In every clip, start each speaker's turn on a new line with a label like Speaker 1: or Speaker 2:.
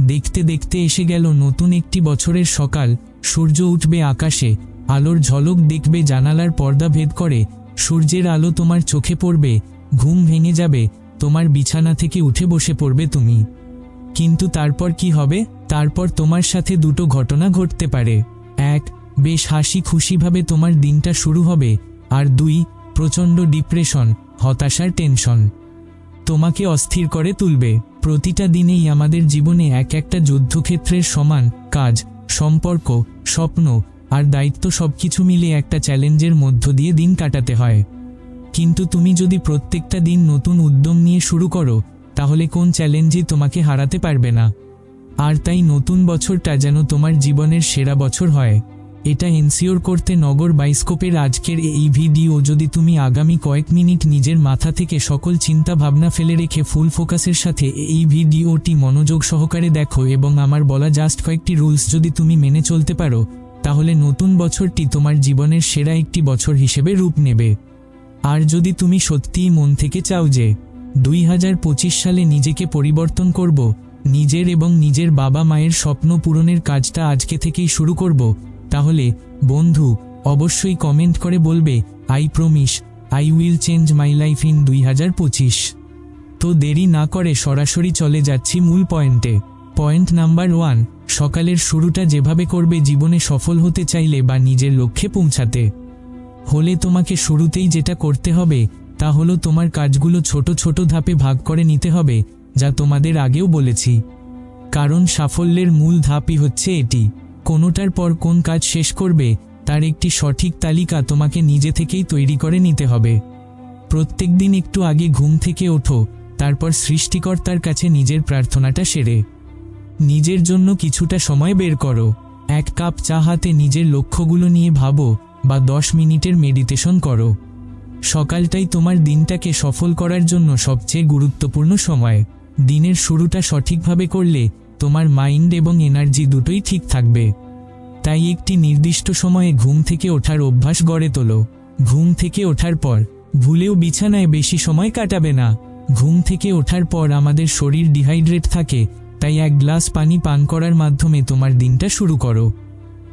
Speaker 1: দেখতে দেখতে এসে গেল নতুন একটি বছরের সকাল। সূর্য উঠবে আকাশে, আলোর ঝলক দেখবে জানালার পর্দা ভেদ করে। সূর্যের আলো তোমার চোখে পড়বে, ঘুম ভেঙে যাবে, তোমার বিছানা থেকে উঠে বসে পড়বে তুমি। কিন্তু তারপর কি হবে? তারপর তোমার সাথে দুটো ঘটনা ঘটতে পারে। এক, বেশ হাসি খুশিভাবে তোমার দিনটা শুরু হবে। আর দুই, প্রচণ্ড ডিপ্রেশন, হতাশার টেনশন। তোমাকে অস্থির করে তুলবে। প্রতিটা দিনেই আমাদের জীবনে এক একটা যুদ্ধক্ষেত্রের সমান কাজ, সম্পর্ক, স্বপ্ন আর দায়িত্ব সবকিছু মিলে একটা চ্যালেঞ্জের মধ্য দিয়ে দিন কাটাতে হয়। কিন্তু তুমি যদি প্রত্যেকটা দিন নতুন উদ্যম নিয়ে শুরু করো, তাহলে কোন চ্যালেঞ্জই তোমাকে হারাতে পারবে না। আর তাই নতুন বছরটা যেন তোমার জীবনের সেরা বছর হয়। এটা এনসিওর করতে নগর বাইস্কোপের আজকের এই ভিডিও যদি তুমি আগামী কয়েক মিনিট নিজের মাথা থেকে সকল চিন্তা ভাবনা ফেলে রেখে ফুল ফোকাসের সাথে এই ভিডিওটি মনোযোগ সহকারে দেখো এবং আমার বলা জাস্ট কয়েকটি রুলস যদি তুমি মেনে চলতে পারো, তাহলে নতুন বছরটি তোমার জীবনের সেরা একটি বছর হিসেবে রূপ নেবে। আর যদি তুমি সত্যিই মন থেকে চাও যে দুই হাজার পঁচিশ সালে নিজেকে পরিবর্তন করব, নিজের এবং নিজের বাবা মায়ের স্বপ্ন পূরণের কাজটা আজকে থেকেই শুরু করব তাহলে বন্ধু অবশ্যই কমেন্ট করে বলবে I promise I will change my life in দুই হাজার পঁচিশ। তো দেরি না করে সরাসরি চলে যাচ্ছি মূল পয়েন্টে পয়েন্ট নাম্বার ওয়ান সকালের শুরুটা যেভাবে করবে জীবনে সফল হতে চাইলে বা নিজের লক্ষ্যে পৌঁছাতে। হলে তোমাকে শুরুতেই যেটা করতে হবে, তা হলো তোমার কাজগুলো ছোট ছোট ধাপে ভাগ করে নিতে হবে, যা তোমাদের আগেও বলেছি। কারণ সাফল্যের মূল ধাপই হচ্ছে এটি। কোনোটার পর কোন কাজ শেষ করবে, তার একটি সঠিক তালিকা তোমাকে নিজে থেকেই তৈরি করে নিতে হবে। প্রত্যেক দিন একটু আগে ঘুম থেকে ওঠো, তারপর সৃষ্টিকর্তার কাছে নিজের প্রার্থনাটা সেরে। নিজের জন্য কিছুটা সময় বের করো। এক কাপ চা হাতে নিজের লক্ষ্যগুলো নিয়ে ভাবো বা দশ মিনিটের মেডিটেশন করো। সকালটাই তোমার দিনটাকে সফল করার জন্য সবচেয়ে গুরুত্বপূর্ণ সময়। দিনের শুরুটা সঠিকভাবে করলে তোমার মাইন্ড এবং এনার্জি দুটোই ঠিক থাকবে। তাই একটি নির্দিষ্ট সময়ে ঘুম থেকে ওঠার অভ্যাস গড়ে তোলো। ঘুম থেকে ওঠার পর, ভুলেও বিছানায় বেশি সময় কাটাবে না। ঘুম থেকে ওঠার পর আমাদের শরীর ডিহাইড্রেট থাকে, তাই এক গ্লাস পানি পান করার মাধ্যমে তোমার দিনটা শুরু করো।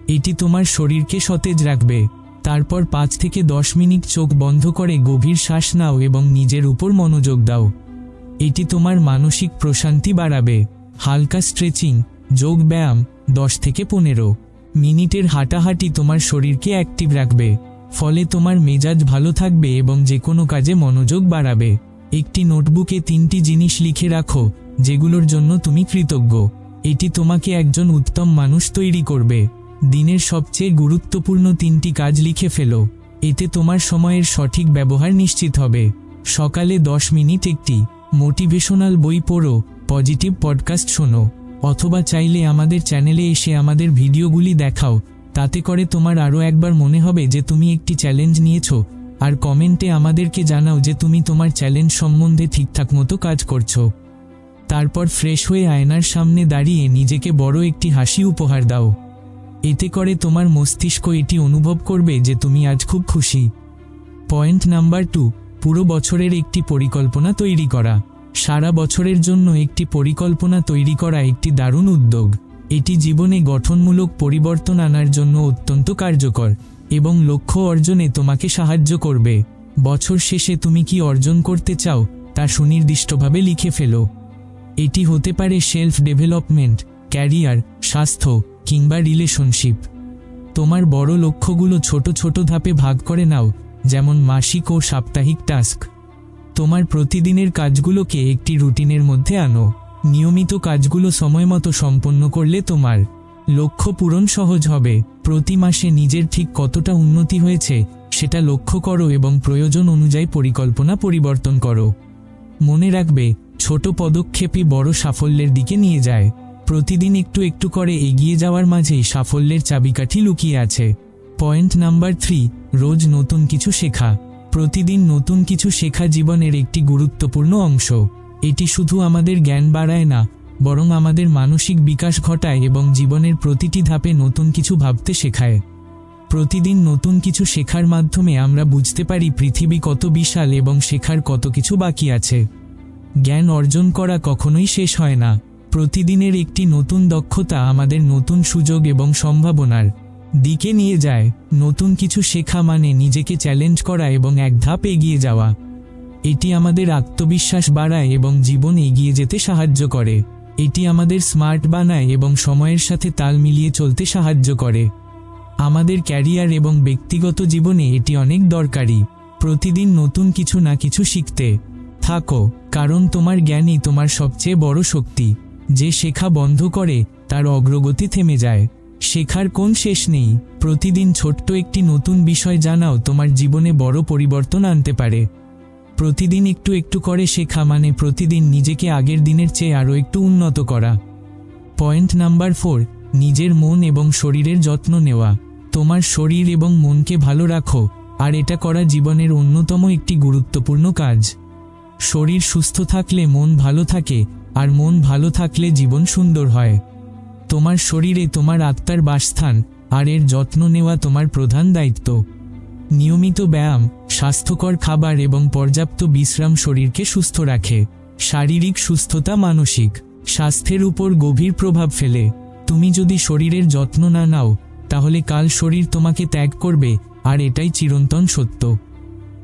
Speaker 1: এটি তোমার শরীরকে সতেজ রাখবে। তারপর পাঁচ থেকে দশ মিনিট চোখ বন্ধ করে গভীর শ্বাস নাও এবং নিজের উপর মনোযোগ দাও। এটি তোমার মানসিক প্রশান্তি বাড়াবে। হালকা স্ট্রেচিং, যোগ ব্যায়াম, দশ থেকে পনেরো। মিনিটের হাঁটাহাঁটি তোমার শরীরকে অ্যাক্টিভ রাখবে। ফলে তোমার মেজাজ ভালো থাকবে এবং যে কোনো কাজে মনোযোগ বাড়াবে। একটি নোটবুকে তিনটি জিনিস লিখে রাখো, যেগুলোর জন্য তুমি কৃতজ্ঞ। এটি তোমাকে একজন উত্তম মানুষ তৈরি করবে। দিনের সবচেয়ে গুরুত্বপূর্ণ তিনটি কাজ লিখে ফেলো। এতে তোমার সময়ের সঠিক ব্যবহার নিশ্চিত হবে। সকালে দশ মিনিট একটি মোটিভেশনাল বই পড়ো পজিটিভ পডকাস্ট শোনো, অথবা চাইলে আমাদের চ্যানেলে এসে আমাদের ভিডিওগুলি দেখাও, তাতে করে তোমার আরও একবার মনে হবে যে তুমি একটি চ্যালেঞ্জ নিয়েছো, আর কমেন্টে আমাদেরকে জানাও যে তুমি তোমার চ্যালেঞ্জ সম্বন্ধে ঠিকঠাক মতো কাজ করছ। তারপর ফ্রেশ হয়ে আয়নার সামনে দাঁড়িয়ে নিজেকে বড় একটি হাসি উপহার দাও। এতে করে তোমার মস্তিষ্ক এটি অনুভব করবে যে তুমি আজ খুব খুশি। পয়েন্ট নাম্বার টু পুরো বছরের একটি পরিকল্পনা তৈরি করা। সারা বছরের জন্য একটি পরিকল্পনা তৈরি করা একটি দারুণ উদ্যোগ। এটি জীবনে গঠনমূলক পরিবর্তন আনার জন্য অত্যন্ত কার্যকর এবং লক্ষ্য অর্জনে তোমাকে সাহায্য করবে। বছর শেষে তুমি কি অর্জন করতে চাও, তা সুনির্দিষ্টভাবে লিখে ফেলো। এটি হতে পারে সেলফ ডেভেলপমেন্ট, ক্যারিয়ার, স্বাস্থ্য কিংবা রিলেশনশিপ। তোমার বড় লক্ষ্যগুলো ছোট ছোট ধাপে ভাগ করে নাও, যেমন মাসিক ও সাপ্তাহিক টাস্ক। তোমার প্রতিদিনের কাজগুলোকে একটি রুটিনের মধ্যে আনো। নিয়মিত কাজগুলো সময়মতো সম্পন্ন করলে তোমার লক্ষ্য পূরণ সহজ হবে। প্রতি মাসে নিজের ঠিক কতটা উন্নতি হয়েছে, সেটা লক্ষ্য করো এবং প্রয়োজন অনুযায়ী পরিকল্পনা পরিবর্তন করো। মনে রাখবে, ছোট পদক্ষেপই বড় সাফল্যের দিকে নিয়ে যায়। প্রতিদিন একটু একটু করে এগিয়ে যাওয়ার মাঝেই সাফল্যের চাবিকাঠি লুকিয়ে আছে। পয়েন্ট নাম্বার থ্রি, রোজ নতুন কিছু শেখা। প্রতিদিন নতুন কিছু শেখা জীবনের একটি গুরুত্বপূর্ণ অংশ। এটি শুধু আমাদের জ্ঞান বাড়ায় না, বরং আমাদের মানসিক বিকাশ ঘটায় এবং জীবনের প্রতিটি ধাপে নতুন কিছু ভাবতে শেখায়। প্রতিদিন নতুন কিছু শেখার মাধ্যমে আমরা বুঝতে পারি পৃথিবী কত বিশাল এবং শেখার কত কিছু বাকি আছে। জ্ঞান অর্জন করা কখনোই শেষ হয় না। প্রতিদিনের একটি নতুন দক্ষতা আমাদের নতুন সুযোগ এবং সম্ভাবনার দিকে নিয়ে যায়। নতুন কিছু শেখা মানে নিজেকে চ্যালেঞ্জ করা এবং এক ধাপ এগিয়ে যাওয়া। এটি আমাদের আত্মবিশ্বাস বাড়ায় এবং জীবন এগিয়ে যেতে সাহায্য করে। এটি আমাদের স্মার্ট বানায় এবং সময়ের সাথে তাল মিলিয়ে চলতে সাহায্য করে। আমাদের ক্যারিয়ার এবং ব্যক্তিগত জীবনে এটি অনেক দরকারি। প্রতিদিন নতুন কিছু না কিছু শিখতে থাকো, কারণ তোমার জ্ঞানই তোমার সবচেয়ে বড় শক্তি। যে শেখা বন্ধ করে, তার অগ্রগতি থেমে যায়। শেখার কোন শেষ নেই? প্রতিদিন ছোট্ট একটি নতুন বিষয় জানাও, তোমার জীবনে বড় পরিবর্তন আনতে পারে। প্রতিদিন একটু একটু করে শেখা মানে প্রতিদিন নিজেকে আগের দিনের চেয়ে আরও একটু উন্নত করা। পয়েন্ট নাম্বার ফোর, নিজের মন এবং শরীরের যত্ন নেওয়া। তোমার শরীর এবং মনকে ভালো রাখো, আর এটা করা জীবনের অন্যতম একটি গুরুত্বপূর্ণ কাজ। শরীর সুস্থ থাকলে মন ভালো থাকে, আর মন ভালো থাকলে জীবন সুন্দর হয়। তোমার শরীরে তোমার আত্মার বাসস্থান আর এর যত্ন নেওয়া তোমার প্রধান দায়িত্ব। নিয়মিত ব্যায়াম, স্বাস্থ্যকর খাবার এবং পর্যাপ্ত বিশ্রাম শরীরকে সুস্থ রাখে। শারীরিক সুস্থতা মানসিক, স্বাস্থ্যের উপর গভীর প্রভাব ফেলে। তুমি যদি শরীরের যত্ন না নাও, তাহলে কাল শরীর তোমাকে ত্যাগ করবে আর এটাই চিরন্তন সত্য।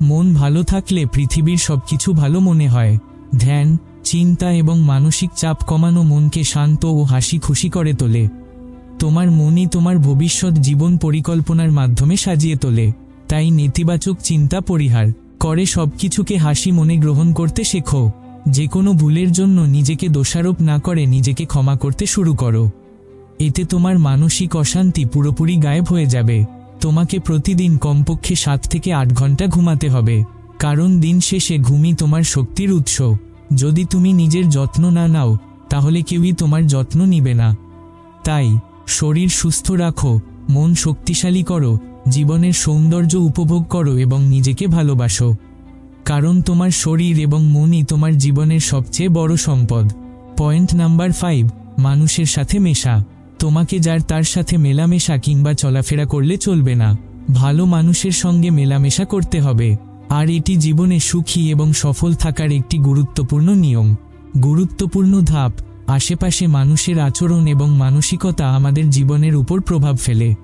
Speaker 1: মন ভালো থাকলে পৃথিবীর সবকিছু ভালো মনে হয়। ধ্যান চিন্তা এবং মানসিক চাপ কমানো মনকে শান্ত ও হাসি খুশি করে তোলে। তোমার মনই তোমার ভবিষ্যৎ জীবন পরিকল্পনার মাধ্যমে সাজিয়ে তোলে। তাই নেতিবাচক চিন্তা পরিহার। করে সব কিছুকে হাসি মনে গ্রহণ করতে শেখো। যে কোনো ভুলের জন্য নিজেকে দোষারোপ না করে নিজেকে ক্ষমা করতে শুরু করো। এতে তোমার মানসিক অশান্তি পুরোপুরি গায়েব হয়ে যাবে। তোমাকে প্রতিদিন কমপক্ষে সাত থেকে আট ঘণ্টা ঘুমাতে হবে। কারণ দিন শেষে ঘুমই তোমার শক্তির উৎস। যদি তুমি নিজের যত্ন না নাও, তাহলে কেউই তোমার যত্ন নিবে না। তাই, শরীর সুস্থ রাখো, মন শক্তিশালী করো, জীবনের সৌন্দর্য উপভোগ করো এবং নিজেকে ভালোবাসো। কারণ তোমার শরীর এবং মনই তোমার জীবনের সবচেয়ে বড় সম্পদ। পয়েন্ট নাম্বার ফাইভ, মানুষের সাথে মেশা। তোমাকে যার তার সাথে মেলামেশা কিংবা চলাফেরা করলে চলবে না। ভালো মানুষের সঙ্গে মেলামেশা করতে হবে। আর এটি জীবনে সুখী এবং সফল থাকার একটি গুরুত্বপূর্ণ নিয়ম। গুরুত্বপূর্ণ ধাপ, আশেপাশে মানুষের আচরণ এবং মানসিকতা আমাদের জীবনের উপর প্রভাব ফেলে।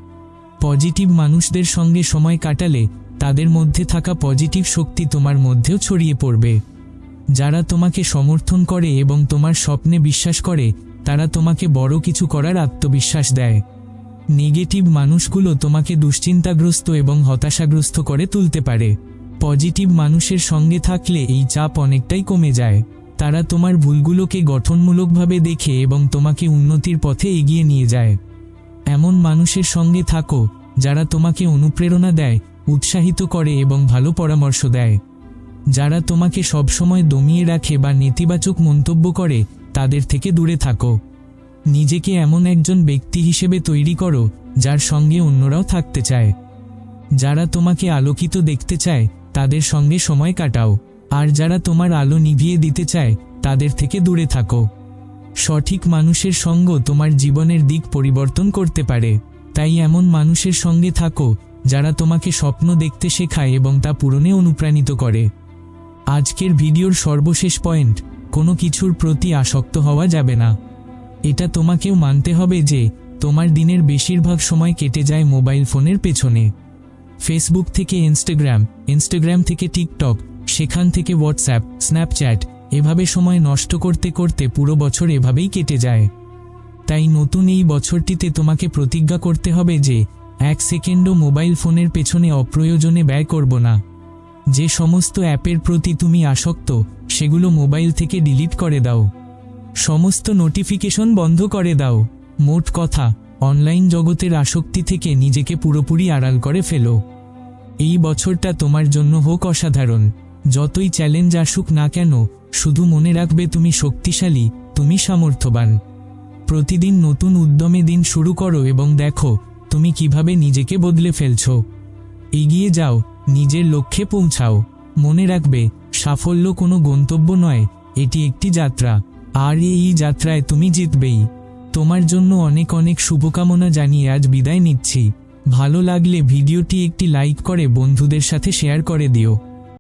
Speaker 1: পজিটিভ মানুষদের সঙ্গে সময় কাটালে তাদের মধ্যে থাকা পজিটিভ শক্তি তোমার মধ্যেও ছড়িয়ে পড়বে। যারা তোমাকে সমর্থন করে এবং তোমার স্বপ্নে বিশ্বাস করে, তারা তোমাকে বড় কিছু করার আত্মবিশ্বাস দেয়। নেগেটিভ মানুষগুলো তোমাকে দুশ্চিন্তাগ্রস্ত এবং হতাশাগ্রস্ত করে তুলতে পারে। পজিটিভ মানুষের সঙ্গে থাকলে এই চাপ অনেকটাই কমে যায়। তারা তোমার ভুলগুলোকে গঠনমূলকভাবে দেখে এবং তোমাকে উন্নতির পথে এগিয়ে নিয়ে যায়। এমন মানুষের সঙ্গে থাকো, যারা তোমাকে অনুপ্রেরণা দেয়, উৎসাহিত করে এবং ভালো পরামর্শ দেয়। যারা তোমাকে সবসময় দমিয়ে রাখে বা নেতিবাচক মন্তব্য করে, তাদের থেকে দূরে থাকো। নিজেকে এমন একজন ব্যক্তি হিসেবে তৈরি করো, যার সঙ্গে অন্যরাও থাকতে চায়। যারা তোমাকে আলোকিত দেখতে চায় তাদের সঙ্গে সময় কাটাও। আর যারা তোমার আলো নিভিয়ে দিতে চায়, তাদের থেকে দূরে থাকো। সঠিক মানুষের সঙ্গ তোমার জীবনের দিক পরিবর্তন করতে পারে। তাই এমন মানুষের সঙ্গে থাকো, যারা তোমাকে স্বপ্ন দেখতে শেখায় এবং তা পূরণে অনুপ্রাণিত করে। আজকের ভিডিওর সর্বশেষ পয়েন্ট, কোনো কিছুর প্রতি আসক্ত হওয়া যাবে না। এটা তোমাকেও মানতে হবে যে, তোমার দিনের বেশিরভাগ সময় কেটে যায় মোবাইল ফোনের পেছনে। ফেসবুক থেকে ইনস্টাগ্রাম ইনস্টাগ্রাম থেকে টিকটক সেখান থেকে হোয়াটসঅ্যাপ স্ন্যাপচ্যাট এভাবে সময় নষ্ট করতে করতে পুরো বছর এভাবেই কেটে যায়। তাই নতুন এই বছরটিতে তোমাকে প্রতিজ্ঞা করতে হবে যে, এক সেকেন্ডও মোবাইল ফোনের পেছনে অপ্রয়োজনে ব্যয় করব না। যে সমস্ত অ্যাপের প্রতি তুমি আসক্ত, সেগুলো মোবাইল থেকে ডিলিট করে দাও। সমস্ত নোটিফিকেশন বন্ধ করে দাও। মোট কথা অনলাইন জগতের আসক্তি থেকে নিজেকে পুরোপুরি আড়াল করে ফেলো। এই বছরটা তোমার জন্য হোক অসাধারণ। যতই চ্যালেঞ্জ আসুক না কেন, শুধু মনে রাখবে তুমি শক্তিশালী, তুমি সামর্থ্যবান। প্রতিদিন নতুন উদ্যমে দিন শুরু করো এবং দেখো, তুমি কীভাবে নিজেকে বদলে ফেলছ। এগিয়ে যাও, নিজের লক্ষ্যে পৌঁছাও। মনে রাখবে, সাফল্য কোনো গন্তব্য নয়, এটি একটি যাত্রা। আর এই যাত্রায় তুমি জিতবেই। তোমার জন্য অনেক অনেক শুভকামনা জানিয়ে আজ বিদায় নিচ্ছি। ভালো লাগলে ভিডিওটি একটি লাইক করে বন্ধুদের সাথে শেয়ার করে দিও।